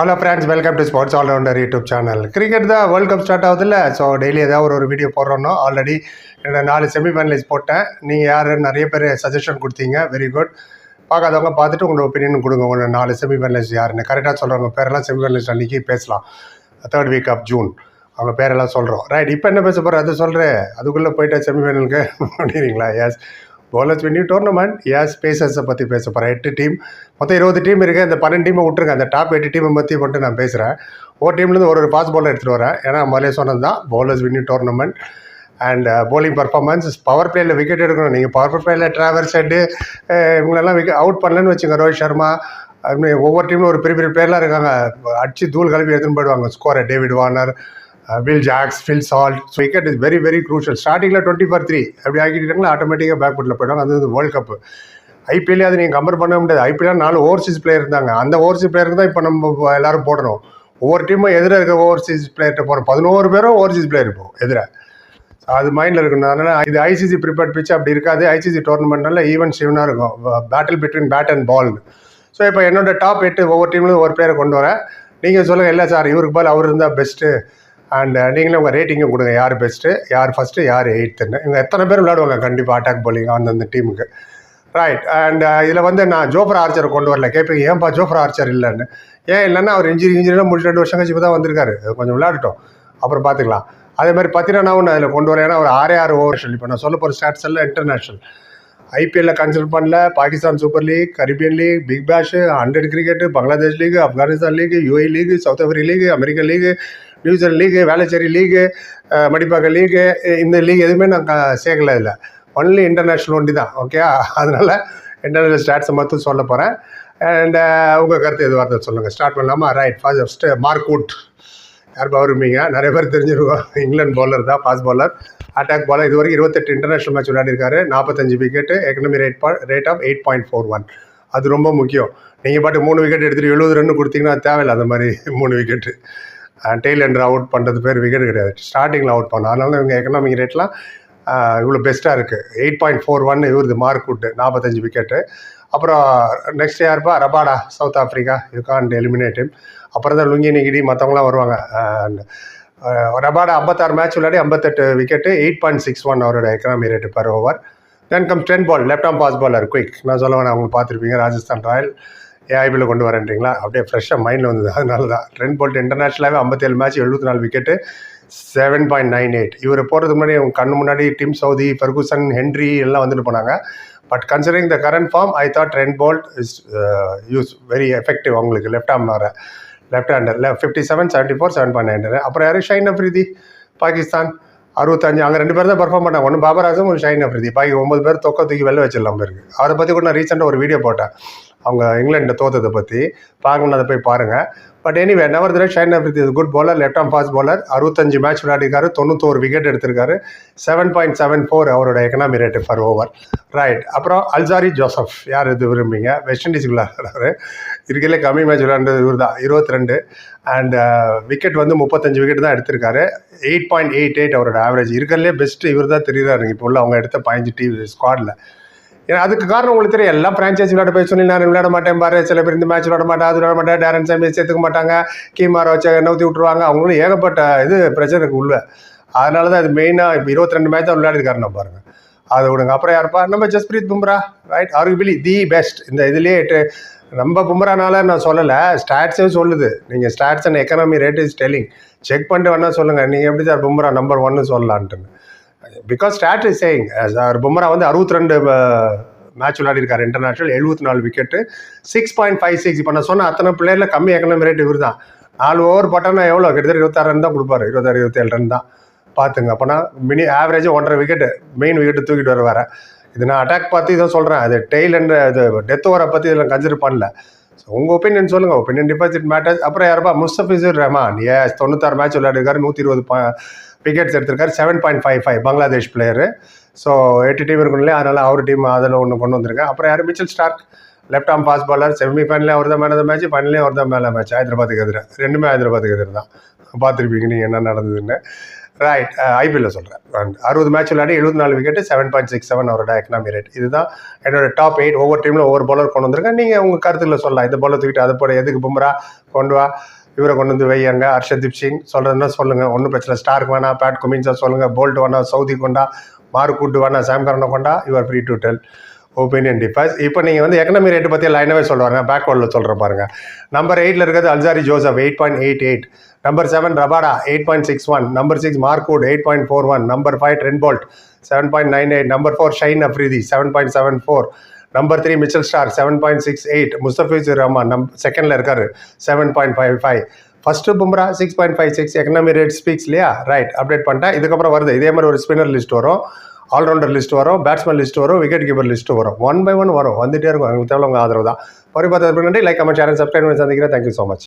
Hello friends welcome to sports allrounder YouTube channel cricket தான் world cup start ஆகுதுல்ல? So daily ஏதாவது ஒரு ஒரு வீடியோ போடுறோன்னா ஆல்ரெடி என்னோட நாலு செமிஃபைனலிஸ் போட்டேன். நீங்கள் யார்? நிறைய பேர் சஜஷன் கொடுத்தீங்க. வெரி குட் பார்க்காதவங்க பார்த்துட்டு உங்களோட ஒப்பீனியன் கொடுங்க. உங்களோட நாலு செமிஃபைனலிஸ்ட் யாருன்னு. கரெக்டாக சொல்கிறவங்க பேரெல்லாம் செமிஃபைனலிஸ்ட் அன்றைக்கி பேசலாம். தேர்ட் வீக் ஆஃப் ஜூன் அவங்க பேரெல்லாம் சொல்கிறோம் ரைட் இப்போ என்ன பேச போகிறேன் அது சொல்கிறேன் அதுக்குள்ளே போயிட்டு செமிஃபைனலுக்கு அப்படிங்களா yes bowlers win tournament yes பேசர்ஸை பற்றி பேச போகிறேன் எட்டு டீம் மொத்தம் இருபது டீம் இருக்குது அந்த பன்னெண்டு டீமை விட்டுருங்க. அந்த டாப் எட்டு டீமை பற்றி மட்டும் நான் பேசுகிறேன் ஒரு டீம்லேருந்து ஒரு ஒரு பாஸ் பாலர் எடுத்துகிட்டு வரேன். ஏன்னா முதலே சொன்னது தான் bowlers win tournament and bowling performance power பிளேயில் wicket எடுக்கணும். நீங்கள் பவர் பிளேயில் டிராவல் ஹெட்டு இவங்களெல்லாம் விக்கெட் அவுட் பண்ணலன்னு வச்சுங்க ரோஹித் சர்மா. அதுமாதிரி ஒவ்வொரு டீம்லையும் ஒரு பெரிய பெரிய பிளேயர்லாம் இருக்காங்க. அடிச்சு தூள் கிளம்பி எடுத்துன்னு போயிடுவாங்க. ஸ்கோரை David Warner Will Jacks Phil Salt so wicket is very very crucial ஸ்டார்டிங்கில் டுவெண்ட்டி ஃபார் த்ரீ அப்படி ஆக்கிட்டாங்களா ஆட்டோமேட்டிக்காக பேக் ஃபுட்டில் போயிடுவாங்க. அது வேர்ல்ட் கப் ஐபிஎல்லே அது நீங்கள் கம்பேர் பண்ண முடியாது. ஐபிஎல் நாலு ஓவர்சீஸ் பிளேயர் இருந்தாங்க. அந்த ஓவர்சீஸ் பிளேயருக்கு தான் இப்போ நம்ம எல்லாரும் போடணும். ஒவ்வொரு டீமும் எதிராக இருக்க ஓவர்சீஸ் பிளேயர்கிட்ட போகிறோம் பதினோரு பேரும் ஓவர்சீஸ் பிளேயர் இப்போ எதிராக அது மைண்டில் இருக்கணும். அதனால் இது ஐசிசி ப்ரிப்பேர்ட் பிச் அப்படி இருக்காது. ஐசிசி டோர்னமெண்ட்னால ஈவன் ஷிவனாக இருக்கும். Battle between bat and ball so இப்போ என்னோட டாப் எட்டு ஒவ்வொரு டீம்லையும் ஒரு பிளேயரை கொண்டு வரேன். நீங்கள் சொல்லுங்கள் இல்லை சார் இவருக்கு பால் அவர் இருந்தால் பெஸ்ட்டு அண்ட் uh, நீங்களே உங்கள் ரேட்டிங்கும் கொடுங்க. யார் பெஸ்ட்டு யார் ஃபஸ்ட்டு யார் எயித்துன்னு இவங்க எத்தனை பேர் விளையாடுவாங்க? கண்டிப்பாக அட்டாக் போலிங் அந்தந்த டீமுக்கு ரைட் அண்ட் இதில் வந்து நான் ஜோஃபர் ஆர்ச்சர் கொண்டு வரல. கேட்பீங்க ஏன்பா ஜோஃபர் ஆர்ச்சர் இல்லைன்னு? ஏன் இல்லைன்னா அவர் இன்ஜிரி இன்ஜுரிலாம் முடிச்சு ரெண்டு வருஷம் கழிச்சு தான் வந்திருக்காரு. கொஞ்சம் விளையாடட்டும். அப்புறம் பார்த்துக்கலாம் அதே மாதிரி பத்திரனாவும் நான் அதில் கொண்டு வரேன் ஏன்னா ஒரு ஆறே ஆறு ஓவர் இப்போ நான் சொல்ல போகிற ஸ்டாட்ஸ் எல்லாம் இன்டர்நேஷனல் ஐபிஎல்ல கன்சிடர் பண்ணல. Pakistan super league Caribbean league big bash hundred cricket Bangladesh league Afghanistan league UA league South Africa league American league New Zealand league Velachery league Madipakkam league இந்த league எதுவுமே நான் சேர்க்கல இல்லை only international ஒண்டி தான் okay அதனால் international ஸ்டாட்ஸை மட்டும் சொல்ல போகிறேன் அண்ட் உங்கள் கருத்து எதுவாக இருந்தால் சொல்லுங்கள் ஸ்டார்ட் பண்ணலாமா? ரைட் ஃபர்ஸ்ட் மார்க் உட் யார் பவருமீங்க நிறைய பேர் தெரிஞ்சிருக்கோம். இங்கிலாந்து பவுலர் தான் ஃபாஸ்ட் பவுலர் அட்டாக் பாலர் இது வரைக்கும் இருபத்தெட்டு இன்டர்நேஷனல் மேட்ச் விளையாடிருக்காரு. நாற்பத்தஞ்சு விக்கெட்டு எக்கனமி ரேட் பா rate of eight point four one அது ரொம்ப முக்கியம். நீங்கள் பாட்டு மூணு விக்கெட் எடுத்துகிட்டு எழுபது ரன் கொடுத்தீங்கன்னா தேவையில்லை அந்த மாதிரி மூணு விக்கெட்டு டெய்ல் எண்டர் அவுட் பண்ணுறது பேர் விக்கெட் கிடையாது. ஸ்டார்டிங்கில் அவுட் பண்ணோம். அதனால இவங்க எக்கனாமிக் ரேட்லாம் இவ்வளோ பெஸ்ட்டாக இருக்குது எயிட் பாயிண்ட் ஃபோர் ஒன் இவருது மார்க் விட்டு நாற்பத்தஞ்சு விக்கெட்டு அப்புறம் நெக்ஸ்ட் யாருப்பா Rabada South Africa you can't eliminate அப்புறம் தான் லுங்கி நிகிடி மற்றவங்களாம் வருவாங்க. ரபாடா ஐம்பத்தாறு மேட்ச் விளையாடி ஐம்பத்தெட்டு wicket eight point six one அவரோட economy rate per over then come stand Boult left arm pace bowler quick நான் சொல்லுவேன் அவங்க பார்த்துருப்பீங்க. ராஜஸ்தான் ராயல். ஏஐபியில் கொண்டு வரேன்றீங்களா? அப்படியே ஃப்ரெஷ்ஷாக மைண்டில் வந்தது. அதனால தான் ட்ரெண்ட் போல்ட் இன்டர்நேஷ்னலாகவே ஐம்பத்தேழு மேட்ச் எழுபத்தி நாலு wicket seven point nine eight இவர் போகிறதுக்கு முன்னாடி கண் கண்ணு முன்னாடி டிம் சவுதி பெர்குசன் ஹென்ரி எல்லாம் வந்துட்டு போனாங்க. But considering the current form I thought Trent Boult is use very effective அவங்களுக்கு லெஃப்ட் ஆம் வர left hander fifty seven seventy four seven point nine அப்புறம் யார்? ஷைன் அஃப்ரிதி பாகிஸ்தான் அறுபத்தஞ்சு அங்கே ரெண்டு பேர் தான் பர்ஃபார்ம் பண்ணாங்க. ஒன்று பாபராஜும் ஆசம் ஒரு ஷைன் அஃப்ரிதி பாக்கி ஒம்பது பேர் தொக்க தூக்கி வெளில வச்சிடலாம் பேருக்கு அவரை பற்றி கூட நான் ரீசெண்டாக ஒரு வீடியோ போட்டேன். அவங்க இங்கிலாண்டை தோத்ததை பற்றி பார்க்கணும் அதை போய் பாருங்கள் பட் எனிவே நவர் திரை Shaheen Afridi good bowler left arm fast bowler அறுபத்தஞ்சு மேட்ச் விளையாடிருக்காரு தொண்ணூத்தோரு விக்கெட் எடுத்திருக்காரு செவன் பாயிண்ட் செவன் ஃபோர் அவரோட economy rate per over right அப்புறம் அல்சாரி ஜோசப் யார் இது விரும்புங்க வெஸ்ட் இண்டீஸ் விளையாடுறாரு இருக்கிறதுலே கம்மி மேட்ச் விளையாண்டது இவர் தான் இருபத்தி ரெண்டு அண்ட் விக்கெட் uh, வந்து முப்பத்தஞ்சு விக்கெட் தான் எடுத்திருக்காரு. எயிட் பாயிண்ட் எயிட் எயிட் அவரோட ஆவரேஜ் இருக்கிறதுலே பெஸ்ட் இவர் தான் தெரியுறாருங்க. இப்போ உள்ள அவங்க எடுத்த பதினஞ்சு டி ஸ்குவாடில் ஏன்னா அதுக்கு காரணம் உங்களுக்கு தெரியும். எல்லாம் ஃப்ரான்ச்சைஸ் விளையாட போய் சொல்லி நான் விளையாட மாட்டேன் பாரு. சில பேர் இந்த மேட்ச் விளையாட மாட்டேன் அது விளையாட மாட்டேன். டேரன் சாமி சேர்த்துக்க மாட்டாங்க. கீமாரை வச்சு நவுத்தி விட்டுருவாங்க. அவங்களும் ஏகப்பட்ட இது பிரச்சனைக்கு உள்ள. அதனால தான் இது மெயினாக இப்போ இருபத்தி ரெண்டு மேட்ச் தான் விளையாடிருக்காரு நான் பாருங்க. அதை விடுங்க. அப்புறம் யாருப்பா? நம்ம Jasprit Bumrah right arguably the best இந்த இதுலேயே நம்ம பும்ரானால நான் சொல்லலை. ஸ்டாட்ஸே சொல்லுது. நீங்கள் stats and economy rate is telling check பண்ணிட்டு வேணா சொல்லுங்கள் நீங்கள் எப்படி சார் பும்ரா நம்பர் ஒன்னு சொல்லலான்ட்டுன்னு. Because stat is saying sir Bumrah வந்து அறுபத்தி ரெண்டு மேட்ச் விளையாடிருக்காரு இன்டர்நேஷனல் எழுபத்தி நாலு wicket six point five six இப்போ நான் சொன்ன அத்தனை பிளேயரில் கம்மி எக்கனாமி ரேட் இவர் தான் நாலு ஓவர் போட்டோன்னா எவ்வளோ கிட்டத்தட்ட இருபத்தாறு ரன் தான் கொடுப்பாரு. இருபத்தாறு இருபத்தேழு ரன் தான். பார்த்துங்க. அப்போனா மினி ஆவரேஜ் ஒன்றரை விக்கெட்டு மெயின் விக்கெட்டு தூக்கிட்டு வருவார். இது நான் அட்டாக் பார்த்து இதை சொல்கிறேன் அது டெய்ல் அண்ட் இது டெத் ஓவரை பற்றி இதில் கன்சிடர் பண்ணல. ஸோ உங்கள் ஒப்பீனியன் சொல்லுங்கள் ஒப்பீனியன் டிபாசிட் மேட்டர்ஸ் அப்புறம் யாரப்பா? முஸ்தபிசுர் ரஹ்மான். ஏ தொண்ணூத்தாறு மேட்ச் விளையாடிருக்காரு. நூற்றி இருபது விக்கெட்ஸ் எடுத்திருக்காரு. Seven point five five Bangladesh player so எட்டு டீம் இருக்கும் இல்லையா அதனால் அவர் டீம் அதில் ஒன்று கொண்டு வந்திருக்கேன் அப்புறம் யார்? Mitchell Starc left arm fast bowler semi ஃபைனலே அவர் தான் மேலே மேட்ச் ஃபைனலே அவர் தான் மேலே மேட்ச் ஹைதராபாத்துக்கு எதிராக ரெண்டுமே ஹைதராபாத்துக்கு எதிராக தான். பார்த்துருப்பீங்க நீங்கள் என்ன நடந்ததுன்னு. ரைட் ஐபிஎல்ல சொல்கிறேன் அறுபது மேட்ச் விளையாடி எழுபத்தி நாலு wicket seven point six seven அவரோட எக்கனாமி ரேட் இதுதான் என்னோட டாப் எயிட் ஒவ்வொரு டீமில் ஒவ்வொரு பவுலர் கொண்டு வந்திருக்கேன் நீங்கள் உங்கள் கருத்துல சொல்லலாம். இந்த பவுலர் தூக்கிட்டு அதை போட எதுக்கு பும்ரா? கொண்டு வா. இவரை கொண்டு வந்து வையங்க. ஹர்ஷதீப் சிங் சொல்கிறதுனா சொல்லுங்கள் ஒன்றும் பிரச்சனை ஸ்டார்க் வேணா பேட் குமின்ஸா சொல்லுங்கள் போல்ட் வேணா சவுதி கொண்டா மார்க்கூட்டு வேணா சாம்கரனை கொண்டா your free to tell opinion differs இப்போ நீங்கள் வந்து எக்கனாமி ரேட்டு பற்றி லைனாகவே சொல்லுவாங்க பேக்வர்டில் சொல்கிறேன் பாருங்க. நம்பர் எயிட்டில் இருக்கிறது Alzarri Joseph eight point eight eight number seven Rabada eight point six one number six Mark Wood eight point four one number five Trent Boult seven point nine eight number four Shaheen Afridi seven point seven four number three Mitchell Starc seven point six eight Mustafizur Rahman நம் செகண்டில் இருக்காரு seven point five five first Bumrah six point five six economy rate speaks இல்லையா? Right update பண்ணிட்டேன் இதுக்கப்புறம் வருது. இதே மாதிரி ஒரு ஸ்பின்னர் லிஸ்ட் வரும் ஆல்ரவுண்டர் லிஸ்ட் வரும் பேட்ஸ்மேன் லிஸ்ட் வரும் விக்கெட் கீப்பர் லிஸ்ட் வரும். ஒன் பை ஒன் வரும் வந்துட்டே இருக்கும். எங்களுக்கு தேவை உங்கள் ஆதரவு தான். பரி நன்றி. லைக் கமெண்ட் ஷேர் சப்ஸ்கிரைப் பண்ணி சந்திக்கிறேன். Thank you so much